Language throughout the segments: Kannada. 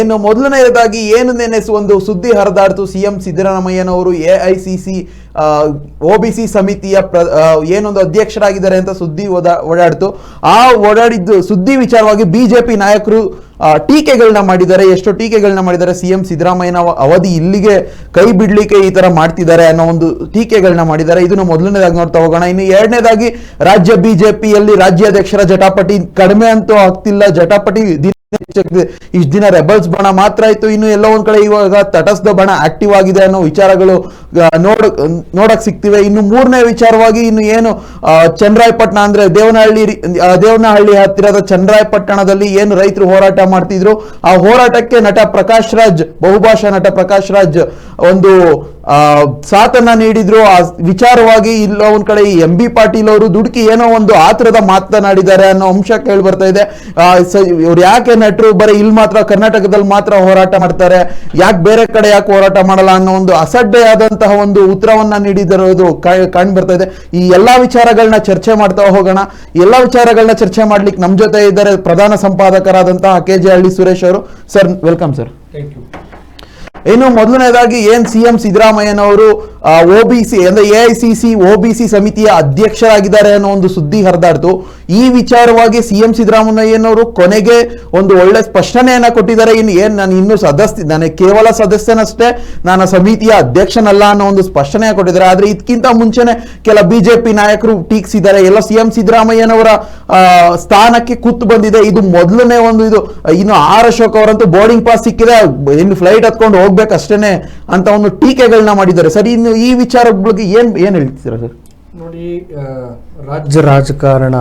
ಇನ್ನು ಮೊದಲನೆಯದಾಗಿ ಏನು ನೆನೆಸು ಒಂದು ಸುದ್ದಿ ಹರಿದಾಡ್ತು ಸಿಎಂ ಸಿದ್ದರಾಮಯ್ಯನವರು A I C C O B C ಸಮಿತಿಯ ಪ್ರ ಏನೊಂದು ಅಧ್ಯಕ್ಷರಾಗಿದ್ದಾರೆ ಅಂತ ಸುದ್ದಿ ಓದಾ, ಓಡಾಡ್ತು. ಆ ಓಡಾಡಿದ್ದು ಸುದ್ದಿ ವಿಚಾರವಾಗಿ ಬಿಜೆಪಿ ನಾಯಕರು ಟೀಕೆಗಳನ್ನ ಮಾಡಿದ್ದಾರೆ. ಎಷ್ಟೋ ಟೀಕೆಗಳನ್ನ ಮಾಡಿದ್ದಾರೆ. ಸಿಎಂ ಸಿದ್ದರಾಮಯ್ಯನ ಅವಧಿ ಇಲ್ಲಿಗೆ ಕೈ ಬಿಡ್ಲಿಕ್ಕೆ ಈ ತರ ಮಾಡ್ತಿದ್ದಾರೆ ಅನ್ನೋ ಒಂದು ಟೀಕೆಗಳನ್ನ ಮಾಡಿದ್ದಾರೆ. ಇದನ್ನು ಮೊದಲನೇದಾಗಿ ನೋಡ್ತಾ ಹೋಗೋಣ. ಇನ್ನು ಎರಡನೇದಾಗಿ ರಾಜ್ಯ ಬಿಜೆಪಿಯಲ್ಲಿ ರಾಜ್ಯಾಧ್ಯಕ್ಷರ ಜಟಾಪಟಿ ಕಡಿಮೆ ಅಂತೂ ಆಗ್ತಿಲ್ಲ. ಜಟಾಪಟಿ. ಇಷ್ಟ್ ದಿನ ರೆಬಲ್ಸ್ ಬಣ ಮಾತ್ರ ಆಯ್ತು. ಇನ್ನು ಎಲ್ಲೋ ಒಂದ್ ಕಡೆ ಇವಾಗ ತಟಸ್ಥ ಬಣ ಆಕ್ಟಿವ್ ಆಗಿದೆ ಅನ್ನೋ ವಿಚಾರಗಳು ನೋಡ ನೋಡಕ್ ಸಿಗ್ತಿವೆ. ಇನ್ನು ಮೂರನೇ ವಿಚಾರವಾಗಿ ಇನ್ನು ಏನು ಚಂದ್ರಾಯಪಟ್ಟಣ ಅಂದ್ರೆ ದೇವನಹಳ್ಳಿ ದೇವನಹಳ್ಳಿ ಹತ್ತಿರದ ಚಂದ್ರಾಯಪಟ್ಟಣದಲ್ಲಿ ಏನು ರೈತರು ಹೋರಾಟ ಮಾಡ್ತಿದ್ರು? ಆ ಹೋರಾಟಕ್ಕೆ ನಟ ಪ್ರಕಾಶ್ ರಾಜ್ ಬಹುಭಾಷಾ ನಟ ಪ್ರಕಾಶ್ ರಾಜ್ ಒಂದು ಆ, ಸಾಥನ್ನ ನೀಡಿದ್ರು. ಆ ವಿಚಾರವಾಗಿ ಇಲ್ಲ ಒಂದ್ ಕಡೆ ಎಂ ಬಿ ಪಾಟೀಲ್ ಅವರು ದುಡುಕಿ ಏನೋ ಒಂದು ಆತರದ ಮಾತನಾಡಿದ್ದಾರೆ ಅನ್ನೋ ಅಂಶ ಕೇಳಿ ಬರ್ತಾ ಇದೆ. ಇವ್ರು ಯಾಕೆ ನಟರು? ಬರೀ ಇಲ್ಲಿ ಮಾತ್ರ ಕರ್ನಾಟಕದಲ್ಲಿ ಮಾತ್ರ ಹೋರಾಟ ಮಾಡ್ತಾರೆ. ಯಾಕೆ ಬೇರೆ ಕಡೆ ಯಾಕೆ ಹೋರಾಟ ಮಾಡಲ್ಲ ಅನ್ನೋ ಒಂದು ಅಸಡ್ಡೆಯಾದಂತಹ ಒಂದು ಉತ್ತರವನ್ನ ನೀಡಿದಿರೋದು ಕಾಣ್ ಬರ್ತಾ ಇದೆ. ಈ ಎಲ್ಲಾ ವಿಚಾರಗಳನ್ನ ಚರ್ಚೆ ಮಾಡ್ತಾ ಹೋಗೋಣ. ಎಲ್ಲಾ ವಿಚಾರಗಳನ್ನ ಚರ್ಚೆ ಮಾಡ್ಲಿಕ್ಕೆ ನಮ್ ಜೊತೆ ಇದ್ದಾರೆ ಪ್ರಧಾನ ಸಂಪಾದಕರಾದಂತಹ ಕೆ ಜೆ ಹಳ್ಳಿ ಸುರೇಶ್ ಅವರು. Sir welcome sir. ಇನ್ನು ಮೊದಲನೇದಾಗಿ ಏನ್ ಸಿಎಂ ಸಿದ್ದರಾಮಯ್ಯನವರು ಒ ಬಿ ಸಿ ಅಂದ್ರೆ A I C C C ಸಮಿತಿಯ ಅಧ್ಯಕ್ಷರಾಗಿದ್ದಾರೆ ಅನ್ನೋ ಒಂದು ಸುದ್ದಿ ಹರಿದಾಡ್ತು. ಈ ವಿಚಾರವಾಗಿ ಸಿಎಂ ಸಿದ್ದರಾಮಯ್ಯನವರು ಕೊನೆಗೆ ಒಂದು ಒಳ್ಳೆ ಸ್ಪಷ್ಟನೆಯನ್ನ ಕೊಟ್ಟಿದ್ದಾರೆ. ಇನ್ನು ಏನ್ ನಾನು ಇನ್ನು ಸದಸ್ಯ ನನಗೆ ಕೇವಲ ಸದಸ್ಯನಷ್ಟೇ ನಾನು ಸಮಿತಿಯ ಅಧ್ಯಕ್ಷನಲ್ಲ ಅನ್ನೋ ಒಂದು ಸ್ಪಷ್ಟನೆ ಕೊಟ್ಟಿದ್ದಾರೆ. ಆದ್ರೆ ಇದಕ್ಕಿಂತ ಮುಂಚೆನೆ ಕೆಲ ಬಿಜೆಪಿ ನಾಯಕರು ಟೀಕಿಸಿದ್ದಾರೆ. ಎಲ್ಲ ಸಿಎಂ ಸಿದ್ದರಾಮಯ್ಯನವರ ಆ, ಸ್ಥಾನಕ್ಕೆ ಕೂತು ಬಂದಿದೆ. ಇದು ಮೊದಲನೇ ಒಂದು ಇದು. ಇನ್ನು ಆರ್ ಅಶೋಕ್ ಅವರಂತೂ ಬೋರ್ಡಿಂಗ್ ಪಾಸ್ ಸಿಕ್ಕಿದೆ. ಇನ್ನು ಫ್ಲೈಟ್ ಹತ್ಕೊಂಡು ಹೋಗ್ಬೇಕಷ್ಟೇನೆ ಅಂತ ಒಂದು ಟೀಕೆಗಳನ್ನ ಮಾಡಿದ್ದಾರೆ. ಸರಿ ಇನ್ನು ಈ ವಿಚಾರ ಬಗ್ಗೆ ಏನ್ ಏನ್ ಹೇಳ್ತೀರಾ ಸರ್? ನೋಡಿ ರಾಜ್ಯ ರಾಜಕಾರಣ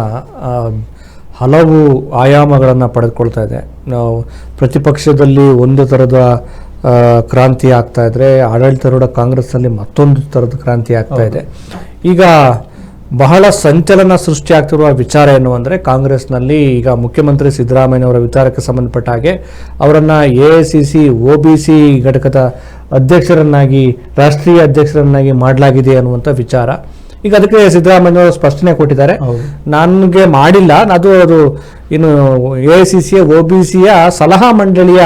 ಹಲವು ಆಯಾಮಗಳನ್ನು ಪಡೆದುಕೊಳ್ತಾ ಇದೆ. ನಾವು ಪ್ರತಿಪಕ್ಷದಲ್ಲಿ ಒಂದು ಥರದ ಕ್ರಾಂತಿ ಆಗ್ತಾ ಇದ್ರೆ ಆಡಳಿತಾರೂಢ ಕಾಂಗ್ರೆಸ್ನಲ್ಲಿ ಮತ್ತೊಂದು ಥರದ ಕ್ರಾಂತಿ ಆಗ್ತಾ ಇದೆ. ಈಗ ಬಹಳ ಸಂಚಲನ ಸೃಷ್ಟಿಯಾಗ್ತಿರುವ ವಿಚಾರ ಏನು ಅಂದರೆ ಕಾಂಗ್ರೆಸ್ನಲ್ಲಿ ಈಗ ಮುಖ್ಯಮಂತ್ರಿ ಸಿದ್ದರಾಮಯ್ಯನವರ ವಿಚಾರಕ್ಕೆ ಸಂಬಂಧಪಟ್ಟ ಹಾಗೆ ಅವರನ್ನು A I C C O B C ಘಟಕದ ಅಧ್ಯಕ್ಷರನ್ನಾಗಿ ರಾಷ್ಟ್ರೀಯ ಅಧ್ಯಕ್ಷರನ್ನಾಗಿ ಮಾಡಲಾಗಿದೆ ಅನ್ನುವಂಥ ವಿಚಾರ. ಈಗ ಅದಕ್ಕೆ ಸಿದ್ದರಾಮಯ್ಯನವರು ಸ್ಪಷ್ಟನೆ ಕೊಟ್ಟಿದ್ದಾರೆ. ನನಗೆ ಮಾಡಿಲ್ಲ. ಅದು ಅದು ಇನ್ನು ಎ ಐ ಸಿ ಸಿಯ ಒ ಬಿ ಸಿಯ ಸಲಹಾ ಮಂಡಳಿಯ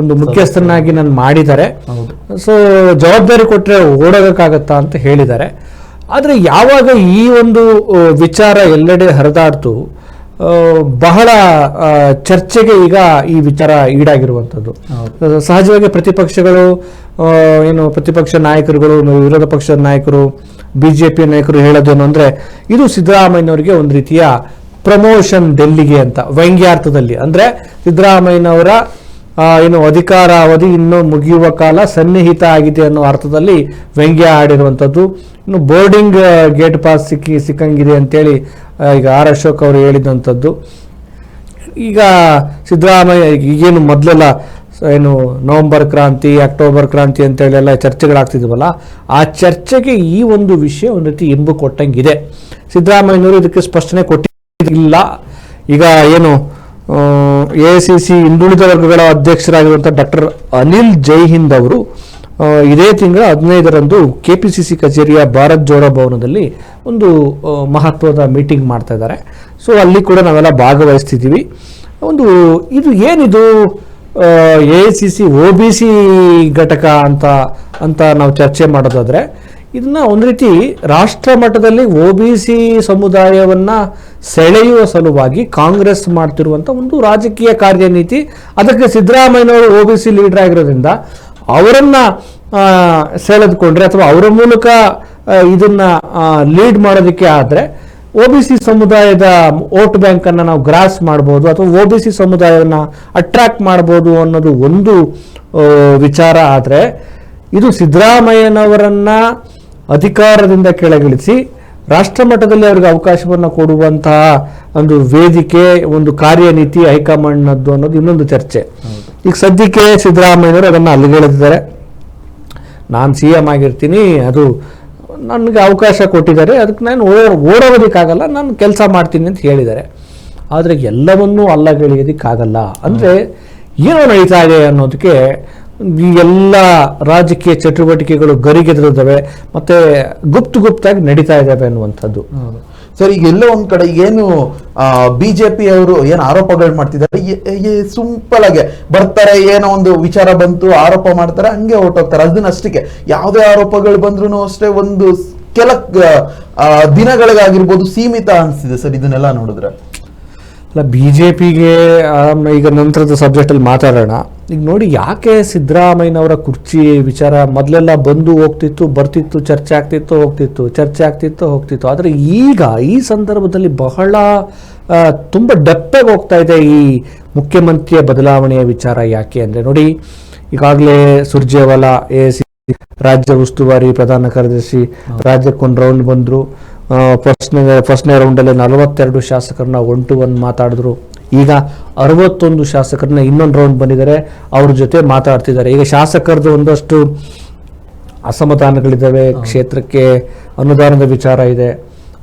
ಒಂದು ಮುಖ್ಯಸ್ಥರನ್ನಾಗಿ ನಾನು ಮಾಡಿದ್ದಾರೆ. ಸೊ ಜವಾಬ್ದಾರಿ ಕೊಟ್ಟರೆ ಓಡೋಗಕ್ಕಾಗತ್ತಾ ಅಂತ ಹೇಳಿದ್ದಾರೆ. ಆದರೆ ಯಾವಾಗ ಈ ಒಂದು ವಿಚಾರ ಎಲ್ಲೆಡೆ ಹರಿದಾಡ್ತು ಬಹಳ ಚರ್ಚೆಗೆ ಈಗ ಈ ವಿಚಾರ ಈಡಾಗಿರುವಂಥದ್ದು. ಸಹಜವಾಗಿ ಪ್ರತಿಪಕ್ಷಗಳು ಏನು ಪ್ರತಿಪಕ್ಷ ನಾಯಕರುಗಳು ವಿರೋಧ ಪಕ್ಷದ ನಾಯಕರು ಬಿ ಜೆ ಪಿ ನಾಯಕರು ಹೇಳೋದೇನು ಅಂದರೆ ಇದು ಸಿದ್ದರಾಮಯ್ಯನವರಿಗೆ ಒಂದು ರೀತಿಯ ಪ್ರಮೋಷನ್ ಡೆಲ್ಲಿಗೆ ಅಂತ ವ್ಯಂಗ್ಯಾರ್ಥದಲ್ಲಿ. ಅಂದರೆ ಸಿದ್ದರಾಮಯ್ಯನವರ ಏನು ಅಧಿಕಾರ ಅವಧಿ ಇನ್ನು ಮುಗಿಯುವ ಕಾಲ ಸನ್ನಿಹಿತ ಆಗಿದೆ ಅನ್ನೋ ಅರ್ಥದಲ್ಲಿ ವ್ಯಂಗ್ಯ ಆಡಿರುವಂಥದ್ದು ಇನ್ನು ಬೋರ್ಡಿಂಗ್ ಗೇಟ್ ಪಾಸ್ ಸಿಕ್ಕಿ, ಸಿಕ್ಕಂಗಿದೆ ಅಂತೇಳಿ ಈಗ ಆರ್ ಅಶೋಕ್ ಅವರು ಹೇಳಿದಂಥದ್ದು. ಈಗ ಸಿದ್ದರಾಮಯ್ಯ ಈಗೇನು ಮೊದಲೆಲ್ಲ ಏನು ನವೆಂಬರ್ ಕ್ರಾಂತಿ, ಅಕ್ಟೋಬರ್ ಕ್ರಾಂತಿ ಅಂತೇಳಿ ಎಲ್ಲ ಚರ್ಚೆಗಳಾಗ್ತಿದ್ವಲ್ಲ, ಆ ಚರ್ಚೆಗೆ ಈ ಒಂದು ವಿಷಯ ಒಂದು ರೀತಿ ಇಂಬು ಕೊಟ್ಟಂಗಿದೆ. ಸಿದ್ದರಾಮಯ್ಯನವರು ಇದಕ್ಕೆ ಸ್ಪಷ್ಟನೆ ಕೊಟ್ಟಿಲ್ಲ. ಈಗ ಏನು ಎ ಸಿ ಸಿ ಹಿಂದುಳಿದ ವರ್ಗಗಳ ಅಧ್ಯಕ್ಷರಾಗಿರುವಂಥ ಡಾಕ್ಟರ್ ಅನಿಲ್ ಜೈಹಿಂದ್ ಅವರು ಇದೇ ತಿಂಗಳ ಹದಿನೈದರಂದು ಕೆ ಪಿ ಸಿ ಸಿ ಕಚೇರಿಯ ಭಾರತ್ ಜೋಡೋ ಭವನದಲ್ಲಿ ಒಂದು ಮಹತ್ವದ ಮೀಟಿಂಗ್ ಮಾಡ್ತಾ ಇದ್ದಾರೆ. ಸೊ, ಅಲ್ಲಿ ಕೂಡ ನಾವೆಲ್ಲ ಭಾಗವಹಿಸ್ತಿದ್ದೀವಿ. ಒಂದು, ಇದು ಏನಿದು? A C C O B C ಘಟಕ ಅಂತ ಅಂತ ನಾವು ಚರ್ಚೆ ಮಾಡೋದಾದ್ರೆ, ಇದನ್ನ ಒಂದು ರೀತಿ ರಾಷ್ಟ್ರ ಮಟ್ಟದಲ್ಲಿ ಒ ಬಿ ಸಿ ಸಮುದಾಯವನ್ನ ಸೆಳೆಯುವ ಸಲುವಾಗಿ ಕಾಂಗ್ರೆಸ್ ಮಾಡ್ತಿರುವಂತ ಒಂದು ರಾಜಕೀಯ ಕಾರ್ಯನೀತಿ. ಅದಕ್ಕೆ ಸಿದ್ದರಾಮಯ್ಯನವರು ಒ ಬಿ ಸಿ ಲೀಡರ್ ಆಗಿರೋದ್ರಿಂದ ಅವರನ್ನ ಸೆಳೆದುಕೊಂಡ್ರೆ ಅಥವಾ ಅವರ ಮೂಲಕ ಇದನ್ನ ಲೀಡ್ ಮಾಡೋದಕ್ಕೆ ಆದ್ರೆ ಒ ಬಿ ಸಿ ಸಮುದಾಯದ ವೋಟ್ ಬ್ಯಾಂಕ್ ಅನ್ನ ನಾವು ಗ್ರಾಸ್ ಮಾಡ್ಬೋದು ಅಥವಾ ಒ ಬಿ ಸಿ ಸಮುದಾಯವನ್ನ ಅಟ್ರಾಕ್ಟ್ ಮಾಡ್ಬೋದು ಅನ್ನೋದು ಒಂದು ವಿಚಾರ ಆದರೆ ಇದು ಸಿದ್ದರಾಮಯ್ಯನವರನ್ನ ಅಧಿಕಾರದಿಂದ ಕೆಳಗಿಳಿಸಿ ರಾಷ್ಟ್ರ ಮಟ್ಟದಲ್ಲಿ ಅವರಿಗೆ ಅವಕಾಶವನ್ನು ಕೊಡುವಂತಹ ಒಂದು ವೇದಿಕೆ ಒಂದು ಕಾರ್ಯನೀತಿ ಹೈಕಮಾಂಡ್ನದ್ದು ಅನ್ನೋದು ಇನ್ನೊಂದು ಚರ್ಚೆ. ಈಗ ಸದ್ಯಕ್ಕೆ ಸಿದ್ದರಾಮಯ್ಯವರು ಅದನ್ನು ಅಲ್ಲಿಗೆಳೆದಿದ್ದಾರೆ ನಾನು ಸಿ ಎಂ ಆಗಿರ್ತೀನಿ ಅದು ನನಗೆ ಅವಕಾಶ ಕೊಟ್ಟಿದ್ದಾರೆ. ಅದಕ್ಕೆ ನಾನು ಓಡೋದಕ್ಕಾಗಲ್ಲ ನಾನು ಕೆಲಸ ಮಾಡ್ತೀನಿ ಅಂತ ಹೇಳಿದ್ದಾರೆ. ಆದರೆ ಎಲ್ಲವನ್ನೂ ಅಲ್ಲಗೆಳೆಯೋದಕ್ಕಾಗಲ್ಲ. ಅಂದರೆ ಏನೋ ನಡೀತಾ ಇದೆ ಅನ್ನೋದಕ್ಕೆ ಈ ಎಲ್ಲ ರಾಜಕೀಯ ಚಟುವಟಿಕೆಗಳು ಗರಿಗೆದರಿದ್ದಾವೆ ಮತ್ತೆ ಗುಪ್ತ ಗುಪ್ತಾಗಿ ನಡೀತಾ ಇದ್ದಾವೆ ಅನ್ನುವಂಥದ್ದು. ಸರ್, ಈಗ ಎಲ್ಲೋ ಒಂದ್ ಕಡೆ ಏನು ಬಿಜೆಪಿ ಅವರು ಏನು ಆರೋಪಗಳು ಮಾಡ್ತಿದ್ದಾರೆ ಸಿಂಪಲ್ ಆಗಿ ಬರ್ತಾರೆ, ಏನೋ ಒಂದು ವಿಚಾರ ಬಂತು, ಆರೋಪ ಮಾಡ್ತಾರೆ, ಹಂಗೆ ಹೊರ್ಟೋಗ್ತಾರೆ. ಅದನ್ನ ಅಷ್ಟಕ್ಕೆ ಯಾವುದೇ ಆರೋಪಗಳು ಬಂದ್ರು ಅಷ್ಟೇ ಒಂದು ಕೆಲ ದಿನಗಳಿಗಾಗಿರ್ಬೋದು ಸೀಮಿತ ಅನಿಸ್ತಿದೆ ಸರ್, ಇದನ್ನೆಲ್ಲ ನೋಡಿದ್ರೆ. ಅಲ್ಲ ಬಿ ಜೆ ಪಿಗೆ ಈಗ ನಂತರದ ಸಬ್ಜೆಕ್ಟಲ್ಲಿ ಮಾತಾಡೋಣ. ಈಗ ನೋಡಿ ಯಾಕೆ ಸಿದ್ದರಾಮಯ್ಯನವರ ಕುರ್ಚಿ ವಿಚಾರ ಮೊದಲೆಲ್ಲ ಬಂದು ಹೋಗ್ತಿತ್ತು ಬರ್ತಿತ್ತು ಚರ್ಚೆ ಆಗ್ತಿತ್ತು ಹೋಗ್ತಿತ್ತು ಚರ್ಚೆ ಆಗ್ತಿತ್ತು ಹೋಗ್ತಿತ್ತು. ಆದರೆ ಈಗ ಈ ಸಂದರ್ಭದಲ್ಲಿ ಬಹಳ ತುಂಬ ಡೆಪ್ಪೆಗೆ ಹೋಗ್ತಾ ಇದೆ ಈ ಮುಖ್ಯಮಂತ್ರಿಯ ಬದಲಾವಣೆಯ ವಿಚಾರ ಯಾಕೆ ಅಂದರೆ ನೋಡಿ ಈಗಾಗಲೇ ಸುರ್ಜೇವಾಲಾ ಎ ಸಿ ರಾಜ್ಯ ಉಸ್ತುವಾರಿ ಪ್ರಧಾನ ಕಾರ್ಯದರ್ಶಿ ರಾಜ್ಯಕ್ಕೊಂದು ರೌಂಡ್ ಬಂದರು. ಫಸ್ಟ್ನೇ ಫಸ್ಟ್ನೇ ರೌಂಡಲ್ಲಿ ನಲವತ್ತೆರಡು ಶಾಸಕರನ್ನ ಒನ್ ಟು ಒನ್ ಮಾತಾಡಿದ್ರು. ಈಗ ಅರವತ್ತೊಂದು ಶಾಸಕರನ್ನ ಇನ್ನೊಂದು ರೌಂಡ್ ಬಂದಿದ್ದಾರೆ ಅವ್ರ ಜೊತೆ ಮಾತಾಡ್ತಿದ್ದಾರೆ. ಈಗ ಶಾಸಕರದ್ದು ಒಂದಷ್ಟು ಅಸಮಾಧಾನಗಳಿದ್ದಾವೆ ಕ್ಷೇತ್ರಕ್ಕೆ ಅನುದಾನದ ವಿಚಾರ ಇದೆ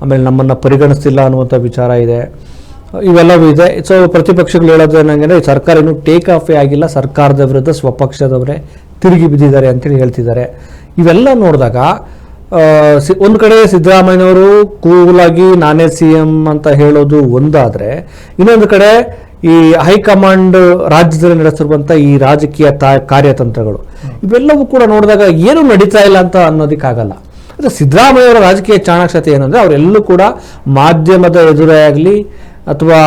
ಆಮೇಲೆ ನಮ್ಮನ್ನು ಪರಿಗಣಿಸ್ತಿಲ್ಲ ಅನ್ನುವಂಥ ವಿಚಾರ ಇದೆ. ಇವೆಲ್ಲವೂ ಇದೆ. ಸೊ ಪ್ರತಿಪಕ್ಷಗಳು ಹೇಳೋದು ಏನಂಗೆ ಸರ್ಕಾರ ಇನ್ನೂ ಟೇಕ್ ಆಫೇ ಆಗಿಲ್ಲ ಸರ್ಕಾರದ ವಿರುದ್ಧ ಸ್ವಪಕ್ಷದವರೇ ತಿರುಗಿ ಬಿದ್ದಿದ್ದಾರೆ ಅಂತೇಳಿ ಹೇಳ್ತಿದ್ದಾರೆ. ಇವೆಲ್ಲ ನೋಡಿದಾಗ ಒಂದು ಕಡೆ ಸಿದ್ದರಾಮಯ್ಯನವರು ಕೂಲಾಗಿ ನಾನೇ ಸಿ ಎಂ ಅಂತ ಹೇಳೋದು ಒಂದಾದರೆ, ಇನ್ನೊಂದು ಕಡೆ ಈ ಹೈಕಮಾಂಡ್ ರಾಜ್ಯದಲ್ಲಿ ನಡೆಸಿರುವಂಥ ಈ ರಾಜಕೀಯ ಕಾರ್ಯತಂತ್ರಗಳು. ಇವೆಲ್ಲವೂ ಕೂಡ ನೋಡಿದಾಗ ಏನು ನಡೀತಾ ಇಲ್ಲ ಅಂತ ಅನ್ನೋದಕ್ಕಾಗಲ್ಲ. ಆದರೆ ಸಿದ್ದರಾಮಯ್ಯವರ ರಾಜಕೀಯ ಚಾಣಾಕ್ಷತೆ ಏನಂದ್ರೆ ಅವರೆಲ್ಲೂ ಕೂಡ ಮಾಧ್ಯಮದ ಎದುರೇ ಆಗಲಿ, ಅಥವಾ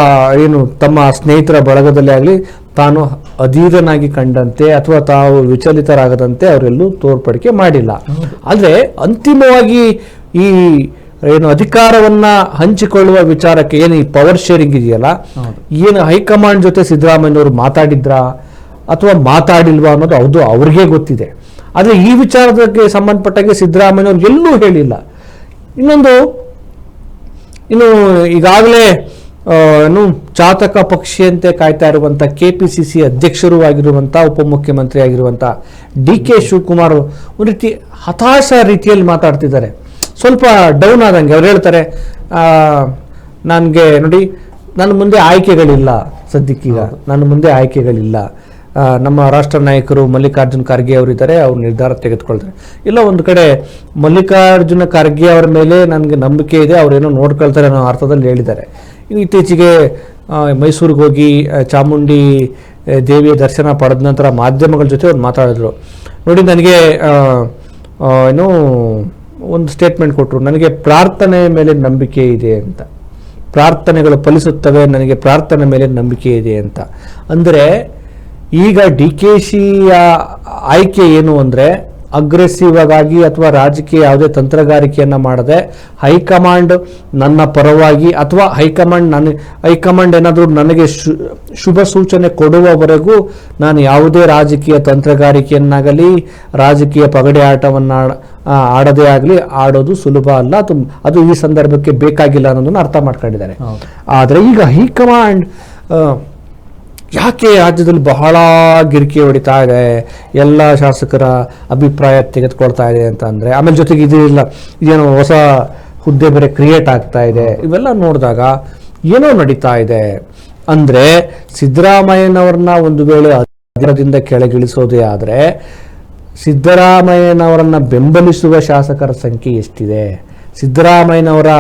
ಏನು ತಮ್ಮ ಸ್ನೇಹಿತರ ಬಳಗದಲ್ಲೇ ಆಗಲಿ ತಾನು ಅಧೀರನಾಗಿ ಕಂಡಂತೆ ಅಥವಾ ತಾವು ವಿಚಲಿತರಾಗದಂತೆ ಅವರೆಲ್ಲೂ ತೋರ್ಪಡಿಕೆ ಮಾಡಿಲ್ಲ. ಆದರೆ ಅಂತಿಮವಾಗಿ ಈ ಏನು ಅಧಿಕಾರವನ್ನ ಹಂಚಿಕೊಳ್ಳುವ ವಿಚಾರಕ್ಕೆ ಏನು ಈ ಪವರ್ ಶೇರಿಂಗ್ ಇದೆಯಲ್ಲ? ಏನು ಹೈಕಮಾಂಡ್ ಜೊತೆ ಸಿದ್ದರಾಮಯ್ಯವರು ಮಾತಾಡಿದ್ರಾ? ಅಥವಾ ಮಾತಾಡಿಲ್ವಾ ಅನ್ನೋದು ಅದು ಅವ್ರಿಗೆ ಗೊತ್ತಿದೆ. ಆದರೆ ಈ ವಿಚಾರದಕ್ಕೆ ಸಂಬಂಧಪಟ್ಟಾಗೆ ಸಿದ್ದರಾಮಯ್ಯವ್ರು ಎಲ್ಲೂ ಹೇಳಿಲ್ಲ. ಇನ್ನೊಂದು ಇನ್ನು ಈಗಾಗಲೇ ಏನು ಚಾತಕ ಪಕ್ಷಿಯಂತೆ ಕಾಯ್ತಾ ಇರುವಂಥ ಕೆ ಪಿ ಸಿ ಸಿ ಅಧ್ಯಕ್ಷರೂ ಆಗಿರುವಂಥ ಉಪಮುಖ್ಯಮಂತ್ರಿ ಆಗಿರುವಂಥ ಡಿ ಕೆ ಶಿವಕುಮಾರ್ ಒಂದು ರೀತಿ ಹತಾಶ ರೀತಿಯಲ್ಲಿ ಮಾತಾಡ್ತಿದ್ದಾರೆ. ಸ್ವಲ್ಪ ಡೌನ್ ಆದಂಗೆ ಅವ್ರು ಹೇಳ್ತಾರೆ ನನಗೆ ನೋಡಿ ನನ್ನ ಮುಂದೆ ಆಯ್ಕೆಗಳಿಲ್ಲ ಸದ್ಯಕ್ಕೀಗ ನನ್ನ ಮುಂದೆ ಆಯ್ಕೆಗಳಿಲ್ಲ. ನಮ್ಮ ರಾಷ್ಟ್ರ ನಾಯಕರು ಮಲ್ಲಿಕಾರ್ಜುನ್ ಖರ್ಗೆ ಅವರಿದ್ದಾರೆ ಅವ್ರು ನಿರ್ಧಾರ ತೆಗೆದುಕೊಳ್ತಾರೆ. ಇಲ್ಲ ಒಂದು ಕಡೆ ಮಲ್ಲಿಕಾರ್ಜುನ ಖರ್ಗೆ ಅವರ ಮೇಲೆ ನನಗೆ ನಂಬಿಕೆ ಇದೆ ಅವರೇನೋ ನೋಡ್ಕೊಳ್ತಾರೆ ಅನ್ನೋ ಅರ್ಥದಲ್ಲಿ ಹೇಳಿದ್ದಾರೆ. ಇನ್ನು ಇತ್ತೀಚೆಗೆ ಮೈಸೂರಿಗೆ ಹೋಗಿ ಚಾಮುಂಡಿ ದೇವಿಯ ದರ್ಶನ ಪಡೆದ ನಂತರ ಮಾಧ್ಯಮಗಳ ಜೊತೆ ಅವ್ರು ಮಾತಾಡಿದ್ರು. ನೋಡಿ, ನನಗೆ ಏನು ಒಂದು ಸ್ಟೇಟ್ಮೆಂಟ್ ಕೊಟ್ಟರು ನನಗೆ ಪ್ರಾರ್ಥನೆ ಮೇಲೆ ನಂಬಿಕೆ ಇದೆ ಅಂತ. ಪ್ರಾರ್ಥನೆಗಳು ಫಲಿಸುತ್ತವೆ, ನನಗೆ ಪ್ರಾರ್ಥನೆ ಮೇಲೆ ನಂಬಿಕೆ ಇದೆ ಅಂತ. ಅಂದರೆ, ಈಗ ಡಿ ಕೆ ಶಿಯ ಆಯ್ಕೆ ಏನು ಅಂದರೆ ಅಗ್ರೆಸಿವ್ ಆಗಿ ಅಥವಾ ರಾಜಕೀಯ ಯಾವುದೇ ತಂತ್ರಗಾರಿಕೆಯನ್ನು ಮಾಡದೆ ಹೈಕಮಾಂಡ್ ನನ್ನ ಪರವಾಗಿ ಅಥವಾ ಹೈಕಮಾಂಡ್ ನನ್ನ ಹೈಕಮಾಂಡ್ ಏನಾದರೂ ನನಗೆ ಶು- ಶುಭ ಸೂಚನೆ ಕೊಡುವವರೆಗೂ ನಾನು ಯಾವುದೇ ರಾಜಕೀಯ ತಂತ್ರಗಾರಿಕೆಯನ್ನಾಗಲಿ ರಾಜಕೀಯ ಪಗಡೆ ಆಟವನ್ನು ಆಡದೇ ಆಗಲಿ ಆಡೋದು ಸುಲಭ ಅಲ್ಲ. ಅದು ಅದು ಈ ಸಂದರ್ಭಕ್ಕೆ ಬೇಕಾಗಿಲ್ಲ ಅನ್ನೋದನ್ನು ಅರ್ಥ ಮಾಡ್ಕೊಂಡಿದ್ದಾರೆ. ಆದರೆ ಈಗ ಹೈಕಮಾಂಡ್ ಯಾಕೆ ರಾಜ್ಯದಲ್ಲಿ ಬಹಳ ಗಿರಿಕಿ ಹೊಡಿತಾ ಇದೆ? ಎಲ್ಲ ಶಾಸಕರ ಅಭಿಪ್ರಾಯ ತೆಗೆದುಕೊಳ್ತಾ ಇದೆ ಅಂತ ಅಂದರೆ, ಆಮೇಲೆ ಜೊತೆಗೆ ಇದು ಇಲ್ಲ, ಇದೇನೋ ಹೊಸ ಹುದ್ದೆ ಬೇರೆ ಕ್ರಿಯೇಟ್ ಆಗ್ತಾ ಇದೆ. ಇವೆಲ್ಲ ನೋಡಿದಾಗ ಏನೋ ನಡೀತಾ ಇದೆ. ಅಂದರೆ ಸಿದ್ದರಾಮಯ್ಯನವ್ರನ್ನ ಒಂದು ವೇಳೆ ಅಧಿಕಾರದಿಂದ ಕೆಳಗಿಳಿಸೋದೇ ಆದರೆ ಸಿದ್ದರಾಮಯ್ಯನವರನ್ನು ಬೆಂಬಲಿಸುವ ಶಾಸಕರ ಸಂಖ್ಯೆ ಎಷ್ಟಿದೆ? ಸಿದ್ದರಾಮಯ್ಯನವರ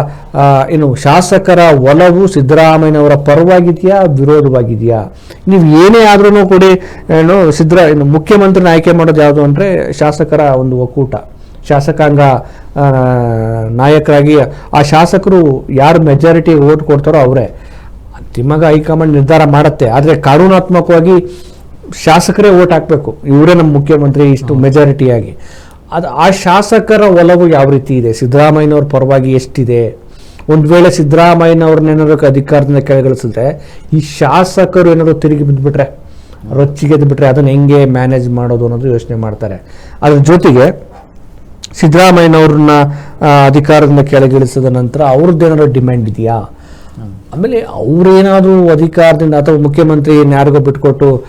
ಏನು ಶಾಸಕರ ಒಲವು ಸಿದ್ದರಾಮಯ್ಯನವರ ಪರವಾಗಿದೆಯಾ ವಿರೋಧವಾಗಿದೆಯಾ? ನೀವು ಏನೇ ಆದ್ರೂ ಕೊಡಿ ಏನು ಸಿದ್ದರ ಏನು ಮುಖ್ಯಮಂತ್ರಿನ ಆಯ್ಕೆ ಮಾಡೋದು ಯಾವುದು ಅಂದರೆ ಶಾಸಕರ ಒಂದು ಒಕ್ಕೂಟ. ಶಾಸಕಾಂಗ ನಾಯಕರಾಗಿ ಆ ಶಾಸಕರು ಯಾರು ಮೆಜಾರಿಟಿ ಓಟ್ ಕೊಡ್ತಾರೋ ಅವರೇ. ತಿಮ್ಮಗ ಹೈಕಮಾಂಡ್ ನಿರ್ಧಾರ ಮಾಡುತ್ತೆ. ಆದರೆ ಕಾನೂನಾತ್ಮಕವಾಗಿ ಶಾಸಕರೇ ಓಟ್ ಹಾಕಬೇಕು. ಇವರೇ ನಮ್ಮ ಮುಖ್ಯಮಂತ್ರಿ ಇಷ್ಟು ಮೆಜಾರಿಟಿಯಾಗಿ ಅದು ಆ ಶಾಸಕರ ಒಲವು ಯಾವ ರೀತಿ ಇದೆ? ಸಿದ್ದರಾಮಯ್ಯನವ್ರ ಪರವಾಗಿ ಎಷ್ಟಿದೆ? ಒಂದು ವೇಳೆ ಸಿದ್ದರಾಮಯ್ಯನವ್ರನ್ನೇನಾದ್ರು ಅಧಿಕಾರದಿಂದ ಕೆಳಗಿಳಿಸಿದ್ರೆ ಈ ಶಾಸಕರು ಏನಾದ್ರು ತಿರುಗಿ ಬಿದ್ದುಬಿಟ್ರೆ ರೊಚ್ಚಿಗೆ ಬಿಟ್ರೆ ಅದನ್ನು ಹೆಂಗೆ ಮ್ಯಾನೇಜ್ ಮಾಡೋದು ಅನ್ನೋದು ಯೋಚನೆ ಮಾಡ್ತಾರೆ. ಅದ್ರ ಜೊತೆಗೆ ಸಿದ್ದರಾಮಯ್ಯನವ್ರನ್ನ ಅಧಿಕಾರದಿಂದ ಕೆಳಗಿಳಿಸಿದ ನಂತರ ಅವ್ರದ್ದೇನಾದ್ರು ಡಿಮ್ಯಾಂಡ್ ಇದೆಯಾ? ಆಮೇಲೆ ಅವ್ರೇನಾದರೂ ಅಧಿಕಾರದಿಂದ ಅಥವಾ ಮುಖ್ಯಮಂತ್ರಿ ಯಾರಿಗೋ ಬಿಟ್ಕೊಟ್ಟು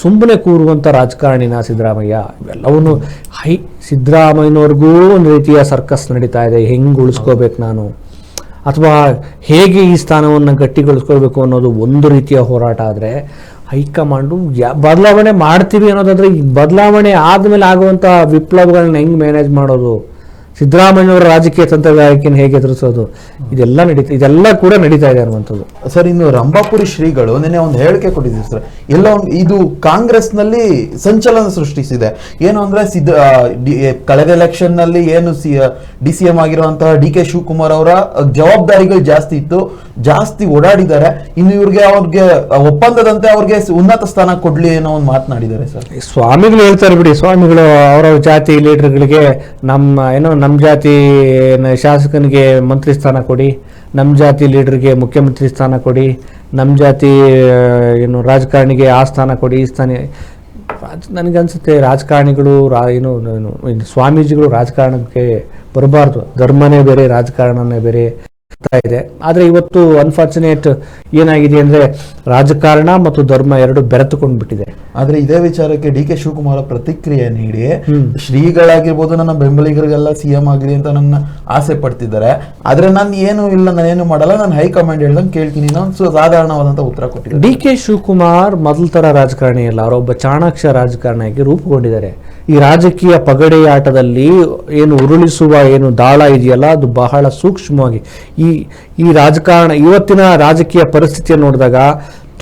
ಸುಮ್ಮನೆ ಕೂರುವಂಥ ರಾಜಕಾರಣಿನ ಸಿದ್ದರಾಮಯ್ಯ, ಇವೆಲ್ಲವನ್ನು ಹೈ ಸಿದ್ದರಾಮಯ್ಯನವ್ರಿಗೂ ಒಂದು ರೀತಿಯ ಸರ್ಕಸ್ ನಡೀತಾ ಇದೆ, ಹೆಂಗೆ ಉಳಿಸ್ಕೋಬೇಕು ನಾನು? ಅಥವಾ ಹೇಗೆ ಈ ಸ್ಥಾನವನ್ನು ಗಟ್ಟಿಗೊಳಿಸ್ಕೊಳ್ಬೇಕು ಅನ್ನೋದು ಒಂದು ರೀತಿಯ ಹೋರಾಟ ಆದರೆ ಹೈಕಮಾಂಡು ಯಾ, ಬದಲಾವಣೆ ಮಾಡ್ತೀವಿ ಅನ್ನೋದಾದರೆ ಈ ಬದಲಾವಣೆ ಆದಮೇಲೆ ಆಗುವಂಥ ವಿಪ್ಲವಗಳನ್ನ ಹೆಂಗೆ ಮ್ಯಾನೇಜ್ ಮಾಡೋದು? ಸಿದ್ದರಾಮಯ್ಯನವರ ರಾಜಕೀಯ ತಂತ್ರಗಾರಿಕೆಯನ್ನು ಹೇಗೆ ಎದುರಿಸೋದು? ಇದೆಲ್ಲ ನಡೀತಾ ಇದೆಲ್ಲ ಕೂಡ ನಡೀತಾ ಇದೆ ಅನ್ನುವಂಥದ್ದು. ಸರ್ ಇನ್ನು ರಂಭಾಪುರಿ ಶ್ರೀಗಳು ನಿನ್ನೆ ಒಂದು ಹೇಳಿಕೆ ಕೊಟ್ಟಿದ್ದೀವಿ ಸರ್. ಎಲ್ಲ ಒಂದು ಇದು ಕಾಂಗ್ರೆಸ್ನಲ್ಲಿ ಸಂಚಲನ ಸೃಷ್ಟಿಸಿದೆ. ಏನು ಅಂದ್ರೆ ಸಿದ್ದ ಕಳೆದ ಎಲೆಕ್ಷನ್ನಲ್ಲಿ ಏನು ಸಿ ಡಿ ಸಿ ಎಂ ಆಗಿರುವಂತಹ ಡಿ ಕೆ ಶಿವಕುಮಾರ್ ಅವರ ಜವಾಬ್ದಾರಿಗಳು ಜಾಸ್ತಿ ಇತ್ತು. ಜಾಸ್ತಿ ಓಡಾಡಿದ್ದಾರೆ. ಇನ್ನು ಇವ್ರಿಗೆ ಅವ್ರಿಗೆ ಒಪ್ಪಂದದಂತೆ ಅವ್ರಿಗೆ ಉನ್ನತ ಸ್ಥಾನ ಕೊಡ್ಲಿ ಅನ್ನೋ ಒಂದು ಮಾತನಾಡಿದ್ದಾರೆ ಸರ್. ಸ್ವಾಮಿಗಳು ಹೇಳ್ತಾರೆ ಬಿಡಿ. ಸ್ವಾಮಿಗಳು ಅವರ ಜಾತಿ ಲೀಡರ್ಗಳಿಗೆ ನಮ್ಮ ಏನೋ ನಮ್ಮ ಜಾತಿ ಶಾಸಕನಿಗೆ ಮಂತ್ರಿ ಸ್ಥಾನ ಕೊಡಿ ನಮ್ಮ ಜಾತಿ ಲೀಡರ್ಗೆ ಮುಖ್ಯಮಂತ್ರಿ ಸ್ಥಾನ ಕೊಡಿ ನಮ್ಮ ಜಾತಿ ಏನು ರಾಜಕಾರಣಿಗೆ ಆ ಸ್ಥಾನ ಕೊಡಿ, ಈ ಸ್ಥಾನ ನನಗನ್ಸುತ್ತೆ ರಾಜಕಾರಣಿಗಳು, ರಾ ಏನು ಸ್ವಾಮೀಜಿಗಳು ರಾಜಕಾರಣಕ್ಕೆ ಬರಬಾರ್ದು. ಧರ್ಮನೇ ಬೇರೆ, ರಾಜಕಾರಣನೇ ಬೇರೆ. ಆಗ್ತಾ ಇದೆ. ಆದರೆ ಇವತ್ತು ಅನ್ಫಾರ್ಚುನೇಟ್ ಏನಾಗಿದೆ ಅಂದ್ರೆ ರಾಜಕಾರಣ ಮತ್ತು ಧರ್ಮ ಎರಡು ಬೆರೆತುಕೊಂಡು ಬಿಟ್ಟಿದೆ ಆದ್ರೆ ಇದೇ ವಿಚಾರಕ್ಕೆ ಡಿ ಕೆ ಶಿವಕುಮಾರ್ ಪ್ರತಿಕ್ರಿಯೆ ನೀಡಿ. ಶ್ರೀಗಳಾಗಿರ್ಬೋದು ನನ್ನ ಬೆಂಬಲಿಗರಿಗೆಲ್ಲ ಸಿಎಂ ಆಗಲಿ ಅಂತ ನನ್ನ ಆಸೆ ಪಡ್ತಿದ್ದಾರೆ. ಆದ್ರೆ ನಾನು ಏನು ಇಲ್ಲ ನಾನು ಏನು ಮಾಡಲ್ಲ ನಾನು ಹೈಕಮಾಂಡ್ ಹೇಳ್ದಂಗೆ ಕೇಳ್ತೀನಿ. ನಾನು ಸಾಧಾರಣವಾದಂಥ ಉತ್ತರ ಕೊಟ್ಟಿದ್ದೆ ಡಿ ಕೆ ಶಿವಕುಮಾರ್ ಮೊದಲ ಥರ ರಾಜಕಾರಣಿ ಅಲ್ಲ ಅವರೊಬ್ಬ ಚಾಣಾಕ್ಷ ರಾಜಕಾರಣಿಯಾಗಿ ರೂಪುಗೊಂಡಿದ್ದಾರೆ. ಈ ರಾಜಕೀಯ ಪಗಡೆಯಾಟದಲ್ಲಿ ಏನು ಉರುಳಿಸುವ, ಏನು ದಾಳ ಇದೆಯಲ್ಲ, ಅದು ಬಹಳ ಸೂಕ್ಷ್ಮವಾಗಿ. ಈ ಈ ರಾಜಕಾರಣ, ಇವತ್ತಿನ ರಾಜಕೀಯ ಪರಿಸ್ಥಿತಿಯನ್ನು ನೋಡಿದಾಗ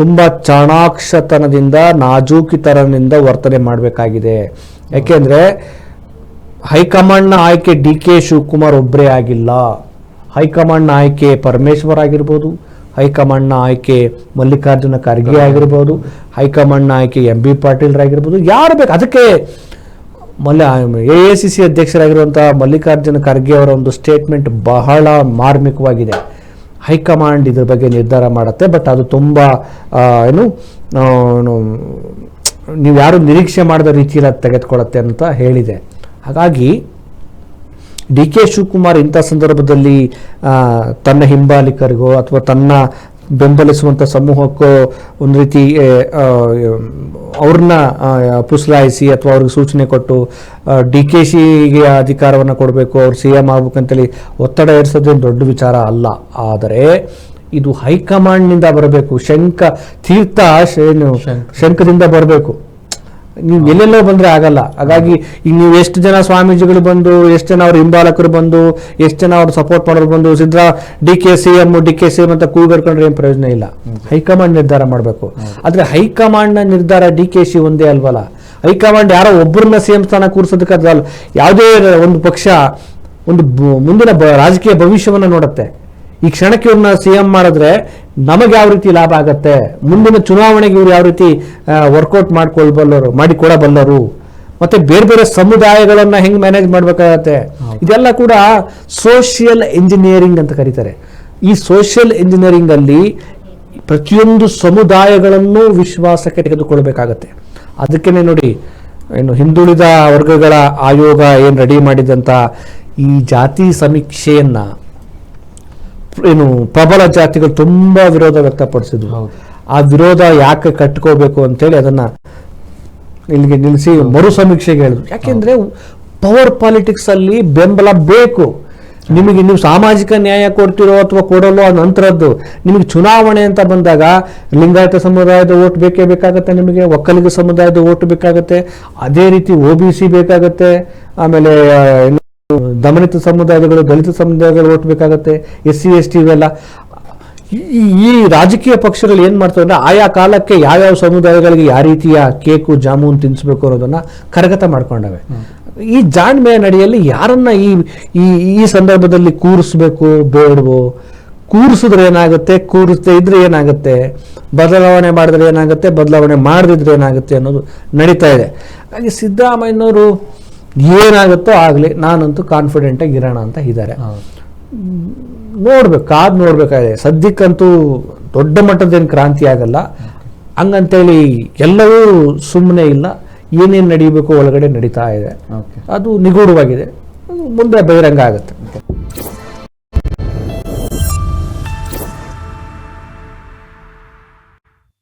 ತುಂಬ ಚಾಣಾಕ್ಷತನದಿಂದ, ನಾಜೂಕಿತನದಿಂದ ವರ್ತನೆ ಮಾಡಬೇಕಾಗಿದೆ. ಯಾಕೆಂದರೆ ಹೈಕಮಾಂಡ್ನ ಆಯ್ಕೆ ಡಿ ಕೆ ಶಿವಕುಮಾರ್ ಒಬ್ಬರೇ ಆಗಿಲ್ಲ. ಹೈಕಮಾಂಡ್ನ ಆಯ್ಕೆ ಪರಮೇಶ್ವರ್ ಆಗಿರ್ಬೋದು, ಹೈಕಮಾಂಡ್ನ ಆಯ್ಕೆ ಮಲ್ಲಿಕಾರ್ಜುನ ಖರ್ಗೆ ಆಗಿರ್ಬೋದು, ಹೈಕಮಾಂಡ್ನ ಆಯ್ಕೆ ಎಂ ಬಿ ಪಾಟೀಲ್ರಾಗಿರ್ಬೋದು, ಯಾರು ಬೇಕು? ಅದಕ್ಕೆ ಮಲ್ಲ ಎ ಎ ಸಿ ಸಿ ಅಧ್ಯಕ್ಷರಾಗಿರುವಂಥ ಮಲ್ಲಿಕಾರ್ಜುನ ಖರ್ಗೆ ಅವರ ಒಂದು ಸ್ಟೇಟ್ಮೆಂಟ್ ಬಹಳ ಮಾರ್ಮಿಕವಾಗಿದೆ. ಹೈಕಮಾಂಡ್ ಇದ್ರ ಬಗ್ಗೆ ನಿರ್ಧಾರ ಮಾಡುತ್ತೆ ಬಟ್ ಅದು ತುಂಬ ಏನು ನೀವು ಯಾರು ನಿರೀಕ್ಷೆ ಮಾಡಿದ ರೀತಿಯಲ್ಲಿ ಅದು ತೆಗೆದುಕೊಳ್ಳುತ್ತೆ ಅಂತ ಹೇಳಿದೆ. ಹಾಗಾಗಿ, ಡಿ ಕೆ ಶಿವಕುಮಾರ್ ಇಂಥ ಸಂದರ್ಭದಲ್ಲಿ ತನ್ನ ಹಿಂಬಾಲಿಕರಿಗೋ ಅಥವಾ ತನ್ನ ಬೆಂಬಲಿಸುವಂಥ ಸಮೂಹಕ್ಕೂ ಒಂದು ರೀತಿ ಅವ್ರನ್ನ ಪುಸಲಾಯಿಸಿ ಅಥವಾ ಅವ್ರಿಗೆ ಸೂಚನೆ ಕೊಟ್ಟು ಡಿ ಕೆ ಶಿಗೆ ಅಧಿಕಾರವನ್ನು ಕೊಡಬೇಕು ಅವ್ರು ಸಿ ಎಂ ಆಗ್ಬೇಕಂತೇಳಿ ಒತ್ತಡ ಏರಿಸೋದೇನು ದೊಡ್ಡ ವಿಚಾರ ಅಲ್ಲ. ಆದರೆ ಇದು ಹೈಕಮಾಂಡ್ನಿಂದ ಬರಬೇಕು. ಶಂಕ ತೀರ್ಥ ಶಂಖದಿಂದ ಏನು? ಶಂಕದಿಂದ ಬರಬೇಕು. ನೀವು ಎಲ್ಲೆಲ್ಲೋ ಬಂದ್ರೆ ಆಗಲ್ಲ. ಹಾಗಾಗಿ ಈಗ ನೀವು ಎಷ್ಟು ಜನ ಸ್ವಾಮೀಜಿಗಳು ಬಂದು, ಎಷ್ಟು ಜನ ಅವ್ರ ಹಿಂಬಾಲಕರು ಬಂದು, ಎಷ್ಟು ಜನ ಅವ್ರು ಸಪೋರ್ಟ್ ಮಾಡೋರು ಬಂದು, Siddara D K C M, D K C ಅಂತ ಕೂಗಡ್ಕೊಂಡ್ರೆ ಏನು ಪ್ರಯೋಜನ ಇಲ್ಲ. ಹೈಕಮಾಂಡ್ ನಿರ್ಧಾರ ಮಾಡಬೇಕು. ಆದರೆ ಹೈಕಮಾಂಡ್ನ ನಿರ್ಧಾರ ಡಿ ಕೆ ಸಿ ಒಂದೇ ಅಲ್ವಲ್ಲ? ಹೈಕಮಾಂಡ್ ಯಾರೋ ಒಬ್ಬರನ್ನ ಸಿ ಸ್ಥಾನ ಕೂರಿಸೋದಕ್ಕೆ ಅದಲ್ಲ ಯಾವುದೇ ಒಂದು ಪಕ್ಷ ಒಂದು ಮುಂದಿನ ರಾಜಕೀಯ ಭವಿಷ್ಯವನ್ನ ನೋಡುತ್ತೆ. ಈ ಕ್ಷಣಕ್ಕೆ ಇವ್ರನ್ನ ಸಿ ಎಂ ಮಾಡಿದ್ರೆ ನಮಗೆ ಯಾವ ರೀತಿ ಲಾಭ ಆಗತ್ತೆ? ಮುಂದಿನ ಚುನಾವಣೆಗೆ ಇವ್ರು ಯಾವ ರೀತಿ ವರ್ಕೌಟ್ ಮಾಡ್ಕೊಳ್ಬಲ್ಲರು ಮಾಡಿಕೊಡಬಲ್ಲರು? ಮತ್ತೆ ಬೇರೆ ಬೇರೆ ಸಮುದಾಯಗಳನ್ನ ಹೆಂಗ್ ಮ್ಯಾನೇಜ್ ಮಾಡ್ಬೇಕಾಗತ್ತೆ? ಇದೆಲ್ಲ ಕೂಡ ಸೋಷಿಯಲ್ ಇಂಜಿನಿಯರಿಂಗ್ ಅಂತ ಕರೀತಾರೆ. ಈ ಸೋಷಿಯಲ್ ಇಂಜಿನಿಯರಿಂಗ್ ಅಲ್ಲಿ ಪ್ರತಿಯೊಂದು ಸಮುದಾಯಗಳನ್ನು ವಿಶ್ವಾಸಕ್ಕೆ ತೆಗೆದುಕೊಳ್ಬೇಕಾಗತ್ತೆ. ಅದಕ್ಕೇನೆ ನೋಡಿ ಏನು ಹಿಂದುಳಿದ ವರ್ಗಗಳ ಆಯೋಗ ಏನು ರೆಡಿ ಮಾಡಿದಂಥ ಈ ಜಾತಿ ಸಮೀಕ್ಷೆಯನ್ನ ಏನು ಪ್ರಬಲ ಜಾತಿಗಳು ತುಂಬಾ ವಿರೋಧ ವ್ಯಕ್ತಪಡಿಸಿದ್ವು ಆ ವಿರೋಧ ಯಾಕೆ ಕಟ್ಕೋಬೇಕು ಅಂತೇಳಿ ಅದನ್ನ ಇಲ್ಲಿಗೆ ನಿಲ್ಲಿಸಿ ಮರು ಸಮೀಕ್ಷೆಗೆ ಹೇಳಿದ್ರು ಯಾಕೆಂದ್ರೆ ಪವರ್ ಪಾಲಿಟಿಕ್ಸ್ ಅಲ್ಲಿ ಬೆಂಬಲ ಬೇಕು. ನಿಮಗೆ ನೀವು ಸಾಮಾಜಿಕ ನ್ಯಾಯ ಕೊಡ್ತಿರೋ ಅಥವಾ ಕೊಡಲು ಆ ನಂತರದ್ದು ನಿಮಗೆ ಚುನಾವಣೆ ಅಂತ ಬಂದಾಗ ಲಿಂಗಾಯತ ಸಮುದಾಯದ ಓಟ್ ಬೇಕೇ ಬೇಕಾಗತ್ತೆ ನಿಮಗೆ ಒಕ್ಕಲಿಗ ಸಮುದಾಯದ ಓಟ್ ಬೇಕಾಗತ್ತೆ ಅದೇ ರೀತಿ ಒ ಬಿ ಸಿ ಬೇಕಾಗತ್ತೆ ಆಮೇಲೆ ದಮನಿತ ಸಮುದಾಯಗಳು, ದಲಿತ ಸಮುದಾಯಗಳು ಓಟ್ ಬೇಕಾಗತ್ತೆ, ಎಸ್ ಸಿ, ಎಸ್ ಟಿ ಇವೆಲ್ಲ. ಈ- ರಾಜಕೀಯ ಪಕ್ಷಗಳು ಏನು ಮಾಡ್ತವೆ ಅಂದ್ರೆ ಆಯಾ ಕಾಲಕ್ಕೆ ಯಾವ್ಯಾವ ಸಮುದಾಯಗಳಿಗೆ ಯಾವ ರೀತಿಯ ಕೇಕು, ಜಾಮೂನ್ ತಿನ್ನಿಸ್ಬೇಕು ಅನ್ನೋದನ್ನ ಕರಗತ ಮಾಡ್ಕೊಂಡವೆ. ಈ ಜಾಣ್ಮೆಯ ನಡೆಯಲ್ಲಿ ಯಾರನ್ನ ಈ ಈ ಸಂದರ್ಭದಲ್ಲಿ ಕೂರಿಸ್ಬೇಕು, ಬೇಡವೋ? ಕೂರಿಸಿದ್ರೆ ಏನಾಗುತ್ತೆ? ಕೂರಿಸದೆ ಇದ್ರೆ ಏನಾಗುತ್ತೆ? ಬದಲಾವಣೆ ಮಾಡಿದ್ರೆ ಏನಾಗುತ್ತೆ? ಬದಲಾವಣೆ ಮಾಡದಿದ್ರೆ ಏನಾಗುತ್ತೆ ಅನ್ನೋದು ನಡೀತಾ ಇದೆ. ಹಾಗೆ ಸಿದ್ದರಾಮಯ್ಯನವರು ಏನಾಗುತ್ತೋ ಆಗಲಿ ನಾನಂತೂ ಕಾನ್ಫಿಡೆಂಟಾಗಿ ಇರೋಣ ಅಂತ ಇದ್ದಾರೆ. ನೋಡ್ಬೇಕು ಕಾದ್ ನೋಡ್ಬೇಕಾಗಿದೆ ಸದ್ಯಕ್ಕಂತೂ ದೊಡ್ಡ ಮಟ್ಟದೇನು ಕ್ರಾಂತಿ ಆಗಲ್ಲ. ಹಂಗಂತೇಳಿ ಎಲ್ಲವೂ ಸುಮ್ಮನೆ ಇಲ್ಲ. ಏನೇನು ನಡೀಬೇಕು ಒಳಗಡೆ ನಡೀತಾ ಇದೆ. ಅದು ನಿಗೂಢವಾಗಿದೆ. ಮುಂದೆ ಬಹಿರಂಗ ಆಗುತ್ತೆ.